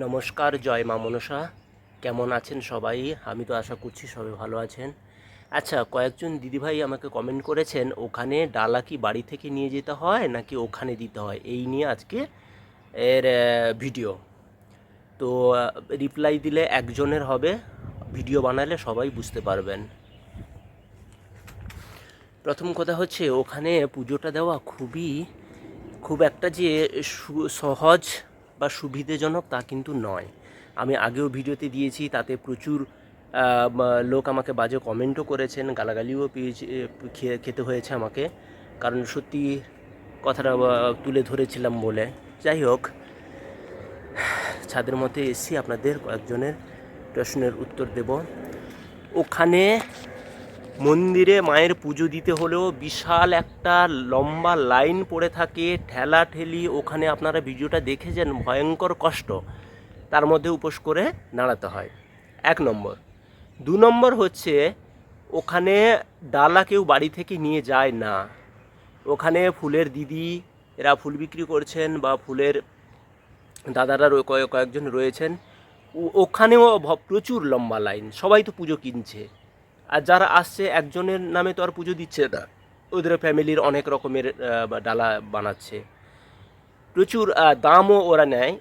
নমস্কার, জয় মা মনসা। কেমন আছেন সবাই? আমি তো আশা করছি সবাই ভালো আছেন। আচ্ছা কয়েকজন দিদিভাই আমাকে কমেন্ট করেছেন, ওখানে ডালা কি বাড়ি থেকে নিয়ে যেতে হয়, নাকি ওখানে দিতে হয়? এই নিয়ে আজকে এর ভিডিও তো রিপ্লাই দিলে একজনের হবে ভিডিও বানালে সবাই বুঝতে পারবেন। প্রথম কথা হচ্ছে, ওখানে পুজোটা দেওয়া খুবই, খুব একটা যে সহজ বা সুবিধেজনক তা কিন্তু নয়। আমি আগেও ভিডিওতে দিয়েছি, তাতে প্রচুর লোক আমাকে বাজে কমেন্টও করেছেন, গালাগালিও পেয়েছে খেতে হয়েছে আমাকে। কারণ সত্যি কথাটা তুলে ধরেছিলাম বলে। যাই হোক, ছাদের মধ্যে এসে আপনাদের কয়েকজনের প্রশ্নের উত্তর দেব। ওখানে মন্দিরে মায়ের পুজো দিতে হলেও বিশাল একটা লম্বা লাইন পড়ে থাকে, ঠেলা ঠেলি। ওখানে আপনারা ভিডিওটা দেখেছেন, ভয়ঙ্কর কষ্ট। তার মধ্যে উপোস করে দাঁড়াতে হয়। এক নম্বর। দু নম্বর হচ্ছে, ওখানে ডালা কেউ বাড়ি থেকে নিয়ে যায় না। ওখানে ফুলের দিদি, এরা ফুল বিক্রি করছেন বা ফুলের দাদারা কয়েক কয়েকজন রয়েছেন। ওখানেও প্রচুর লম্বা লাইন। সবাই তো পুজো কিনছে। আর যারা আসছে, একজনের নামে তো আর পুজো দিচ্ছে না। ওদের ফ্যামিলির অনেক রকমের ডালা বানাচ্ছে। প্রচুর দামও ওরা নেয়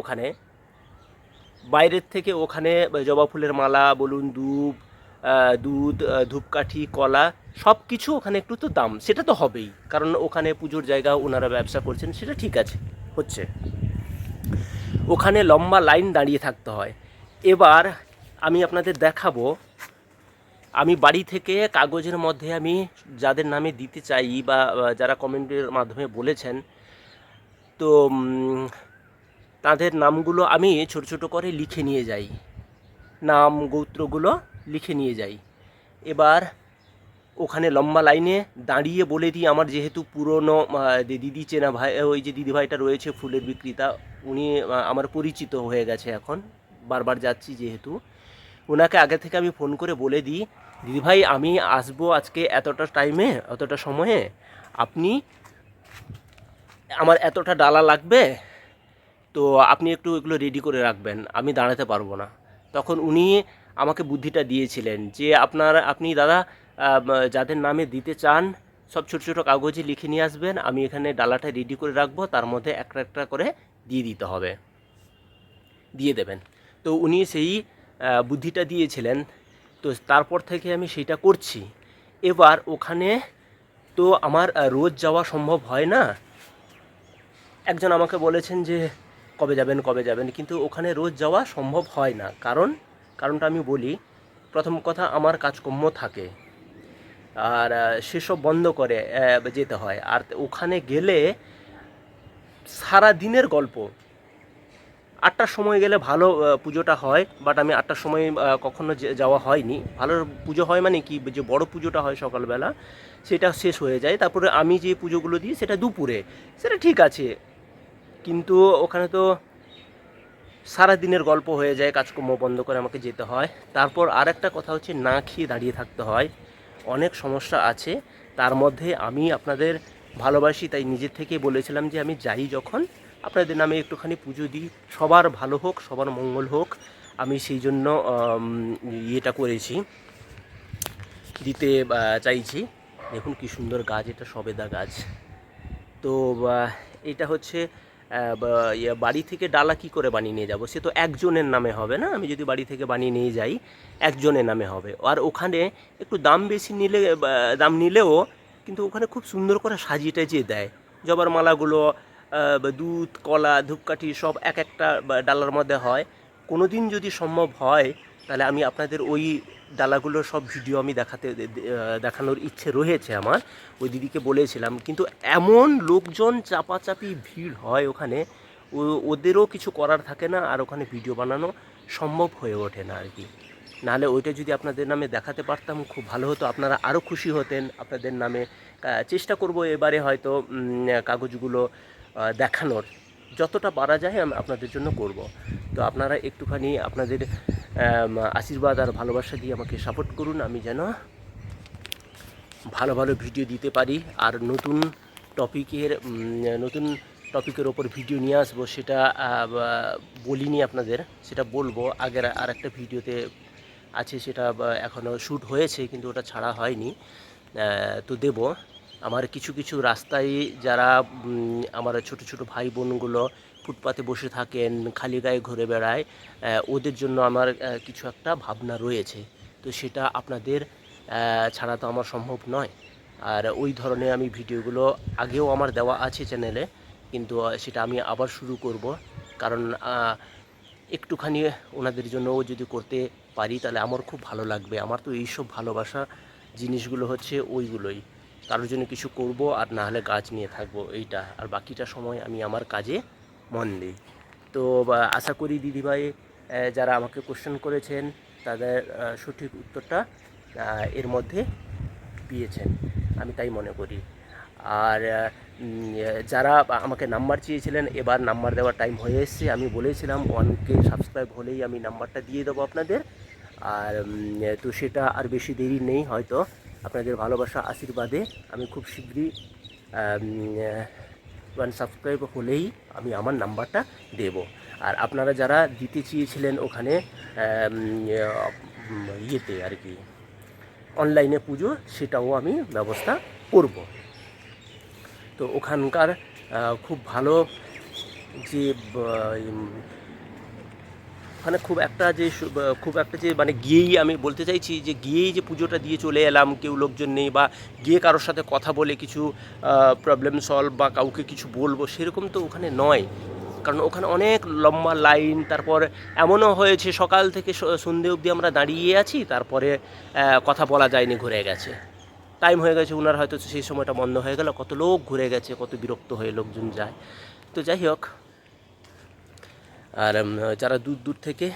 ওখানে। বাইরের থেকে ওখানে জবা ফুলের মালা, বলুন দুধ দুধ ধূপকাঠি, কলা সব কিছু ওখানে একটু তো দাম। সেটা তো হবেই, কারণ ওখানে পুজোর জায়গা ওনারা ব্যবসা করছেন, সেটা ঠিক আছে, হচ্ছে। ওখানে লম্বা লাইন দাঁড়িয়ে থাকতে হয়। এবার আমি আপনাদের দেখাবো আমি বাড়ি থেকে কাগজের মধ্যে আমি যাদের নামে দিতে চাই বা যারা কমেন্টের মাধ্যমে বলেছেন, তো তাদের নামগুলো আমি ছোট ছোট করে লিখে নিয়ে যাই। নাম, গোত্রগুলো লিখে নিয়ে যাই। এবার ওখানে লম্বা লাইনে দাঁড়িয়ে বলে দিই আমার যেহেতু পুরনো দিদি চেনা ভাই, ওই যে দিদি ভাইটা রয়েছে ফুলের বিক্রেতা, উনি আমার পরিচিত হয়ে গেছে এখন। বারবার যাচ্ছি যেহেতু। ওনাকে আগে থেকে আমি ফোন করে বলে দিই দিদিভাই আমি আসব আজকে এতটা টাইমে এতটা সময়ে। আপনি, আমার এতটা ডালা লাগবে, তো আপনি একটু এগুলো রেডি করে রাখবেন, আমি দাঁড়াতে পারব না। তখন উনি আমাকে বুদ্ধিটা দিয়েছিলেন যে, আপনার, আপনি দাদা যাদের নামে দিতে চান, সব ছোটো ছোটো কাগজে লিখে নিয়ে আসবেন, আমি এখানে ডালাটা রেডি করে রাখব, তার মধ্যে একটা একটা করে দিয়ে দিতে হবে। দিয়ে দেবেন। তো উনি সেই বুদ্ধিটা দিয়েছিলেন। তো তারপর থেকে আমি সেইটা করছি। এবার ওখানে তো আমার রোজ যাওয়া সম্ভব হয় না। একজন আমাকে বলেছেন যে, কবে যাবেন কবে যাবেন? কিন্তু ওখানে রোজ যাওয়া সম্ভব হয় না। কারণ, কারণটা আমি বলি, প্রথম কথা আমার কাজকর্ম থাকে। আর সেসব বন্ধ করে যেতে হয়। আর ওখানে গেলে সারা দিনের গল্প। আটটার সময় গেলে ভালো পুজোটা হয় বাট আমি আটটার সময় কখনো যাওয়া হয়নি। ভালো পুজো হয় মানে কি, যে, বড় পুজোটা হয় সকালবেলা, সেটা শেষ হয়ে যায়। তারপরে আমি যে পুজোগুলো দিই, সেটা দুপুরে। সেটা ঠিক আছে, কিন্তু ওখানে তো সারা দিনের গল্প হয়ে যায়, কাজকর্ম বন্ধ করে আমাকে যেতে হয়। তারপর আর একটা কথা হচ্ছে, না খেয়ে দাঁড়িয়ে থাকতে হয়। অনেক সমস্যা আছে। তার মধ্যে আমি আপনাদের ভালোবাসি, তাই নিজের থেকে বলেছিলাম যে, আমি যাই যখন আপনাদের নামে একটুখানি পুজো দিই। সবার ভালো হোক সবার মঙ্গল হোক। আমি সেই জন্য ইয়েটা করেছি। দিতে চাইছি। দেখুন কি সুন্দর গাছ এটা সবেদা গাছ। তো এটা হচ্ছে ইয়ে, বাড়ি থেকে ডালা কি করে বানিয়ে নিয়ে যাব? সে তো একজনের নামে হবে না? আমি যদি বাড়ি থেকে বানিয়ে নিয়ে যাই একজনের নামে হবে। আর ওখানে একটু দাম বেশি নিলে দাম নিলেও কিন্তু ওখানে খুব সুন্দর করে সাজিয়ে টাজিয়ে দেয়। জবার মালাগুলো দুধ, কলা, ধূপকাঠি সব এক একটা ডালার মধ্যে হয়। কোনো দিন যদি সম্ভব হয়, তাহলে আমি আপনাদের ওই ডালাগুলোর সব ভিডিও আমি দেখাতে দেখানোর ইচ্ছে রয়েছে আমার। ওই দিদিকে বলেছিলাম, কিন্তু এমন লোকজন চাপাচাপি ভিড় হয় ওখানে, ও- ওদেরও কিছু করার থাকে না, আর ওখানে ভিডিও বানানো সম্ভব হয়ে ওঠে না আর কি নাহলে ওইটা যদি আপনাদের নামে দেখাতে পারতাম, খুব ভালো হতো। আপনারা আরও খুশি হতেন, আপনাদের নামে চেষ্টা করব এবারে হয়তো কাগজগুলো দেখানোর যতটা পারা যায় আমি আপনাদের জন্য করব। তো আপনারা একটুখানি আপনাদের আশীর্বাদ আর ভালোবাসা দিয়ে আমাকে সাপোর্ট করুন। আমি যেন ভালো ভালো ভিডিও দিতে পারি আর নতুন টপিকের নতুন টপিকের ওপর ভিডিও নিয়ে আসব সেটা বলিনি আপনাদের, সেটা বলব। আগের আর একটা ভিডিওতে আছে, সেটা এখনও শ্যুট হয়েছে, কিন্তু ওটা ছাড়া হয়নি। তো দেব। আমার কিছু কিছু রাস্তায় যারা আমার ছোট ছোট ভাই বোনগুলো ফুটপাতে বসে থাকেন, খালি গায়ে ঘুরে বেড়ায় ওদের জন্য আমার কিছু একটা ভাবনা রয়েছে। তো সেটা আপনাদের ছাড়া তো আমার সম্ভব নয়। আর ওই ধরনের আমি ভিডিওগুলো আগেও আমার দেওয়া আছে চ্যানেলে, কিন্তু সেটা আমি আবার শুরু করব। কারণ একটুখানি ওনাদের জন্যও যদি করতে পারি, তাহলে আমার খুব ভালো লাগবে। আমার তো এইসব ভালোবাসা জিনিসগুলো হচ্ছে ওইগুলোই। কারোর জন্য কিছু করব আর না হলে গাছ নিয়ে থাকব, এইটা। আর বাকিটা সময় আমি আমার কাজে মন দিই। তো আশা করি দিদিভাই যারা আমাকে কোশ্চেন করেছেন, তাদের সঠিক উত্তরটা এর মধ্যে পেয়েছেন আমি তাই মনে করি। আর যারা আমাকে নাম্বার চেয়েছিলেন, এবার নাম্বার দেওয়ার টাইম হয়ে এসছে। আমি বলেছিলাম ওয়ানকে সাবস্ক্রাইব হলেই আমি নাম্বারটা দিয়ে দেবো আপনাদের। আর তো সেটা আর বেশি দেরি নেই হয়তো। আপনাদের ভালোবাসা, আশীর্বাদে আমি খুব শীঘ্রই ওয়ান সাবস্ক্রাইব হলেই আমি আমার নাম্বারটা দেব। আর আপনারা যারা দিতে চেয়েছিলেন ওখানে ইয়েতে আর কি অনলাইনে পুজো, সেটাও আমি ব্যবস্থা করব। তো ওখানকার খুব ভালো যে ওখানে খুব একটা যে খুব একটা যে মানে গিয়েই আমি বলতে চাইছি যে, গিয়েই যে পুজোটা দিয়ে চলে এলাম, কেউ লোকজন নেই বা গিয়ে কারোর সাথে কথা বলে কিছু প্রবলেম সলভ বা কাউকে কিছু বলব, সেরকম তো ওখানে নয়। কারণ ওখানে অনেক লম্বা লাইন তারপর এমনও হয়েছে সকাল থেকে সন্ধে অবধি আমরা দাঁড়িয়ে আছি, তারপরে কথা বলা যায়নি, ঘুরে গেছে। টাইম হয়ে গেছে ওনার হয়তো সেই সময়টা বন্ধ হয়ে গেল, কত লোক ঘুরে গেছে, কত বিরক্ত হয়ে লোকজন যায়। তো যাই হোক আর যারা দূর দূর থেকে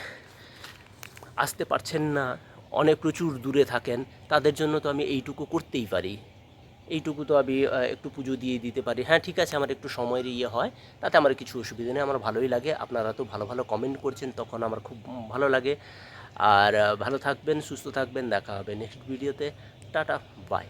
আসতে পারছেন না, অনেক প্রচুর দূরে থাকেন, তাদের জন্য তো আমি এইটুকু করতেই পারি। এইটুকু তো আমি একটু পুজো দিয়ে দিতে পারি। হ্যাঁ ঠিক আছে, আমার একটু সময়ের ইয়ে হয়, তাতে আমার কিছু অসুবিধা নেই, আমার ভালোই লাগে। আপনারা তো ভালো ভালো কমেন্ট করছেন, তখন আমার খুব ভালো লাগে। আর ভালো থাকবেন, সুস্থ থাকবেন, দেখা হবে নেক্সট ভিডিওতে টাটা বাই